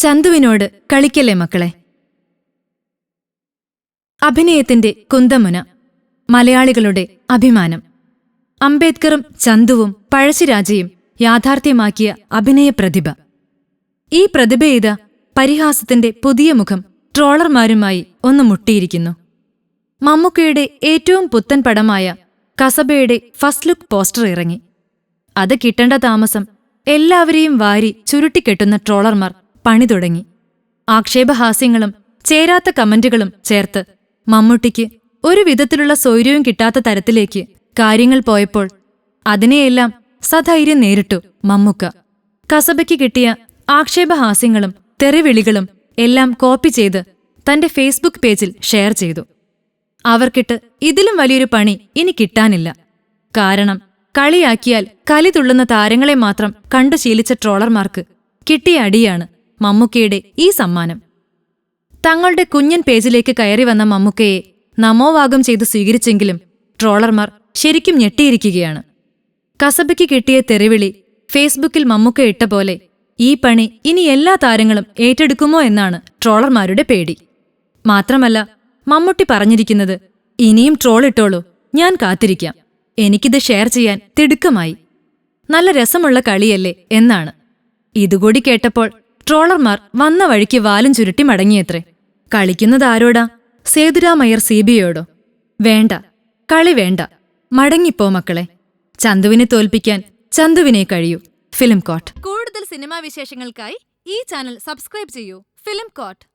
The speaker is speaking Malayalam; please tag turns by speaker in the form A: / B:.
A: ചന്തുവിനോട് കളിക്കല്ലേ മക്കളെ? അഭിനയത്തിന്റെ കുന്തമുന മലയാളികളുടെ അഭിമാനം. അംബേദ്കറും ചന്തുവും പഴശ്ശിരാജയും യാഥാർത്ഥ്യമാക്കിയ അഭിനയ പ്രതിഭ. ഈ പ്രതിഭയിത പരിഹാസത്തിന്റെ പുതിയ മുഖം ട്രോളർമാരുമായി ഒന്ന് മുട്ടിയിരിക്കുന്നു. മമ്മൂക്കയുടെ ഏറ്റവും പുത്തൻ പടമായ കസബയുടെ ഫസ്റ്റ് ലുക്ക് പോസ്റ്റർ ഇറങ്ങി. അത് കിട്ടേണ്ട താമസം എല്ലാവരെയും വാരി ചുരുട്ടിക്കെട്ടുന്ന ട്രോളർമാർ പണി തുടങ്ങി. ആക്ഷേപഹാസ്യങ്ങളും ചേരാത്ത കമന്റുകളും ചേർത്ത് മമ്മൂട്ടിക്ക് ഒരു വിധത്തിലുള്ള സൗര്യവും കിട്ടാത്ത തരത്തിലേക്ക് കാര്യങ്ങൾ പോയപ്പോൾ അതിനെയെല്ലാം സധൈര്യം നേരിട്ടു മമ്മുക്ക. കസബയ്ക്ക് കിട്ടിയ ആക്ഷേപഹാസ്യങ്ങളും തെറിവിളികളും എല്ലാം കോപ്പി ചെയ്ത് തന്റെ ഫേസ്ബുക്ക് പേജിൽ ഷെയർ ചെയ്തു. അവർക്കിട്ട് ഇതിലും വലിയൊരു പണി ഇനി കിട്ടാനില്ല. കാരണം കളിയാക്കിയാൽ കലി തുള്ളുന്ന താരങ്ങളെ മാത്രം കണ്ടു ശീലിച്ച ട്രോളർമാർക്ക് കിട്ടിയ അടിയാണ് മമ്മൂക്കയുടെ ഈ സമ്മാനം. തങ്ങളുടെ കുഞ്ഞൻ പേജിലേക്ക് കയറി വന്ന മമ്മൂക്കയെ നമോവാഗം ചെയ്ത് സ്വീകരിച്ചെങ്കിലും ട്രോളർമാർ ശരിക്കും ഞെട്ടിയിരിക്കുകയാണ്. കസബയ്ക്ക് കിട്ടിയ തെറിവിളി ഫേസ്ബുക്കിൽ മമ്മൂക്ക ഇട്ട പോലെ ഈ പണി ഇനി എല്ലാ താരങ്ങളും ഏറ്റെടുക്കുമോ എന്നാണ് ട്രോളർമാരുടെ പേടി. മാത്രമല്ല മമ്മൂട്ടി പറഞ്ഞിരിക്കുന്നത് ഇനിയും ട്രോളിട്ടോളൂ ഞാൻ കാത്തിരിക്കാം. എനിക്കിത് ഷെയർ ചെയ്യാൻ തിടുക്കമായി. നല്ല രസമുള്ള കളിയല്ലേ എന്നാണ്. ഇതുകൂടി കേട്ടപ്പോൾ ട്രോളർമാർ വന്ന വഴിക്ക് വാലും ചുരുട്ടി മടങ്ങിയത്രേ. കളിക്കുന്നത് ആരോടാ? സേതുരാമയ്യർ സി ബിയോടോ വേണ്ട കളി വേണ്ട. മടങ്ങിപ്പോ മക്കളെ. ചന്തുവിനെ തോൽപ്പിക്കാൻ ചന്തുവിനെ കഴിയൂ. ഫിലിം കോട്ട്. കൂടുതൽ സിനിമാ വിശേഷങ്ങൾക്കായി ഈ ചാനൽ സബ്സ്ക്രൈബ് ചെയ്യൂ. Film coat.